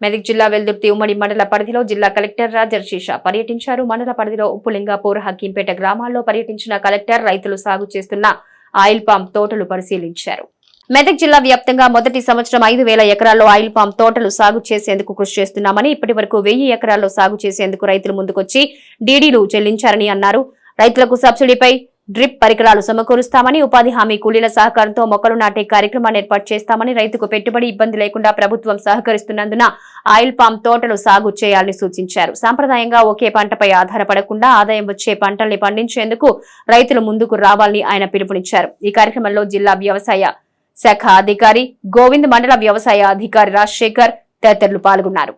మెదక్ జిల్లా వెల్దుర్తి ఉమ్మడి మండల పరిధిలో జిల్లా కలెక్టర్ రాజర్షీష పర్యటించారు. మండల పరిధిలో ఉప్పులింగాపూర్ హకీంపేట గ్రామాల్లో పర్యటించిన కలెక్టర్ రైతులు సాగు చేస్తున్న ఆయిల్ పామ్ తోటలు పరిశీలించారు. మెదక్ జిల్లా వ్యాప్తంగా మొదటి సంవత్సరం ఐదు వేల ఎకరాల్లో ఆయిల్ పామ్ తోటలు సాగు చేసేందుకు కృషి చేస్తున్నామని ఇప్పటి వరకు వెయ్యి ఎకరాల్లో సాగు చేసేందుకు రైతులు ముందుకొచ్చి డీడీలు చెల్లించారని అన్నారు. రైతులకు సబ్సిడీపై డ్రిప్ పరికరాలు సమకూరుస్తామని ఉపాధి హామీ కూలీల సహకారంతో మొక్కలు నాటే కార్యక్రమాన్ని ఏర్పాటు చేస్తామని రైతుకు పెట్టుబడి ఇబ్బంది లేకుండా ప్రభుత్వం సహకరిస్తున్నందున ఆయిల్ పామ్ తోటలు సాగు చేయాలని సూచించారు. సాంప్రదాయంగా ఒకే పంటపై ఆధారపడకుండా ఆదాయం వచ్చే పంటల్ని పండించేందుకు రైతులు ముందుకు రావాలని ఆయన పిలుపునిచ్చారు. ఈ కార్యక్రమంలో జిల్లా వ్యవసాయ శాఖ అధికారి గోవింద్ మండల వ్యవసాయ అధికారి రాజశేఖర్ తదితరులు పాల్గొన్నారు.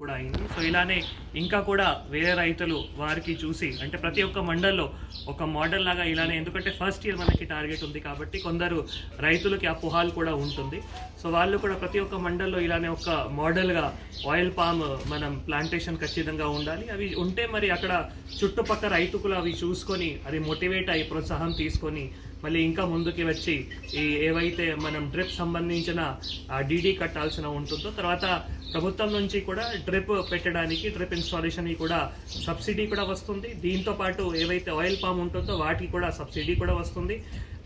కూడా అయింది. సో ఇలానే ఇంకా కూడా వేరే రైతులు వారికి చూసి అంటే ప్రతి ఒక్క మండల్లో ఒక మోడల్ లాగా ఇలానే ఎందుకంటే ఫస్ట్ ఇయర్ మనకి టార్గెట్ ఉంది కాబట్టి కొందరు రైతులకి ఆ పుహాలు కూడా ఉంటుంది. సో వాళ్ళు కూడా ప్రతి ఒక్క మండల్లో ఇలానే ఒక మోడల్గా ఆయిల్ పామ్ మనం ప్లాంటేషన్ ఖచ్చితంగా ఉండాలి. అవి ఉంటే మరి అక్కడ చుట్టుపక్కల రైతుకులు అవి చూసుకొని అది మోటివేట్ అయ్యి ప్రోత్సాహం తీసుకొని మళ్ళీ ఇంకా ముందుకి వచ్చి ఈ ఏవైతే మనం డ్రిప్ సంబంధించిన డీడీ కట్టాల్సిన ఉంటుందో తర్వాత ప్రభుత్వం నుంచి కూడా డ్రిప్ పెట్టడానికి డ్రిప్ ఇన్స్టాలేషన్కి కూడా సబ్సిడీ కూడా వస్తుంది. దీంతో పాటు ఏవైతే ఆయిల్ పామ్ ఉంటుందో వాటికి కూడా సబ్సిడీ కూడా వస్తుంది.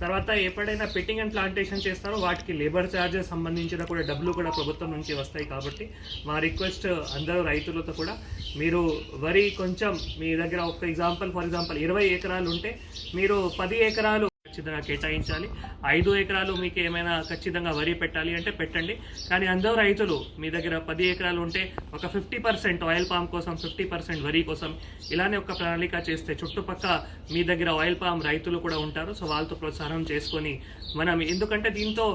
తర్వాత ఎప్పుడైనా పెట్టింగ్ అండ్ ప్లాంటేషన్ చేస్తారో వాటికి లేబర్ ఛార్జెస్ సంబంధించిన కూడా డబ్బులు కూడా ప్రభుత్వం నుంచి వస్తాయి కాబట్టి మా రిక్వెస్ట్ అందరూ రైతులతో కూడా మీరు వరి కొంచెం మీ దగ్గర ఒక ఎగ్జాంపుల్ ఫర్ ఎగ్జాంపుల్ ఇరవై ఎకరాలు ఉంటే మీరు పది ఎకరాలు ఖచ్చితంగా కేటాయించాలి. ఐదు ఎకరాలు మీకు ఏమైనా ఖచ్చితంగా వరి పెట్టాలి అంటే పెట్టండి. కానీ అందరూ రైతులు మీ దగ్గర పది ఎకరాలు ఉంటే ఒక ఫిఫ్టీ పర్సెంట్ ఆయిల్ పామ్ కోసం ఫిఫ్టీ పర్సెంట్ వరి కోసం ఇలానే ఒక ప్రణాళిక చేస్తే చుట్టుపక్క మీ దగ్గర ఆయిల్ పామ్ రైతులు కూడా ఉంటారు. సో వాళ్ళతో ప్రోత్సాహం చేసుకొని మనం ఎందుకంటే దీంతో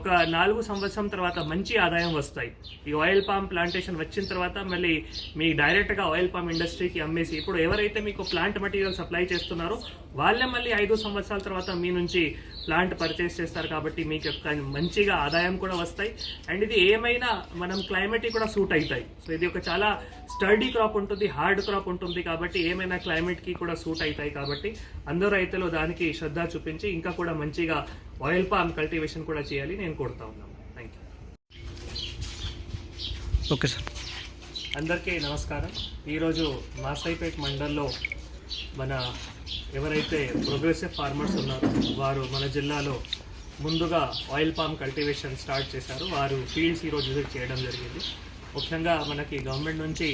ఒక నాలుగు సంవత్సరం తర్వాత మంచి ఆదాయం వస్తాయి. ఈ ఆయిల్ పామ్ ప్లాంటేషన్ వచ్చిన తర్వాత మళ్ళీ మీ డైరెక్ట్గా ఆయిల్ పామ్ ఇండస్ట్రీకి అమ్మేసి ఇప్పుడు ఎవరైతే మీకు ప్లాంట్ మెటీరియల్ సప్లై చేస్తున్నారో వాళ్ళే మళ్ళీ ఐదు సంవత్సరాల తర్వాత మీ నుంచి ప్లాంట్ పర్చేస్ చేస్తారు కాబట్టి మీకు యొక్క మంచిగా ఆదాయం కూడా వస్తాయి. అండ్ ఇది ఏమైనా మనం క్లైమేట్ కూడా సూట్ అవుతాయి. సో ఇది ఒక చాలా స్టడీ క్రాప్ ఉంటుంది హార్డ్ క్రాప్ ఉంటుంది కాబట్టి ఏమైనా క్లైమేట్కి కూడా సూట్ అవుతాయి కాబట్టి అందరూ రైతులు దానికి శ్రద్ధ చూపించి ఇంకా కూడా మంచిగా ఆయిల్ పామ్ కల్టివేషన్ కూడా చేయాలి. నేను కోరుతా ఉన్నాను. థ్యాంక్ యూ ఓకే సార్ అందరికీ నమస్కారం. ఈరోజు మాసైపేట్ మండల్లో మన ఎవరైతే ప్రోగ్రెసివ్ ఫార్మర్స్ ఉన్నారో వారు మన జిల్లాలో ముందుగా ఆయిల్ పామ్ కల్టివేషన్ స్టార్ట్ చేశారు. వారు ఫీల్డ్స్ ఈరోజు విజిట్ చేయడం జరిగింది. ముఖ్యంగా మనకి గవర్నమెంట్ నుంచి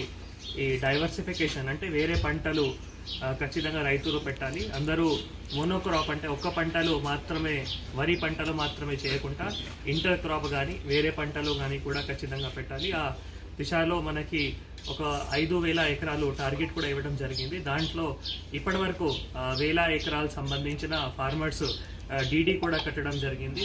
ఈ డైవర్సిఫికేషన్ అంటే వేరే పంటలు ఖచ్చితంగా రైతులు పెట్టాలి. అందరూ మోనోక్రాప్ అంటే ఒక్క పంటలు మాత్రమే వరి పంటలు మాత్రమే చేయకుండా ఇంటర్ క్రాప్ కానీ వేరే పంటలు కానీ కూడా ఖచ్చితంగా పెట్టాలి. ఆ దిశలో మనకి ఒక ఐదు వేల ఎకరాలు టార్గెట్ కూడా ఇవ్వడం జరిగింది. దాంట్లో ఇప్పటి వరకు వేల ఎకరాలు సంబంధించిన ఫార్మర్స్ డీడీ కూడా కట్టడం జరిగింది.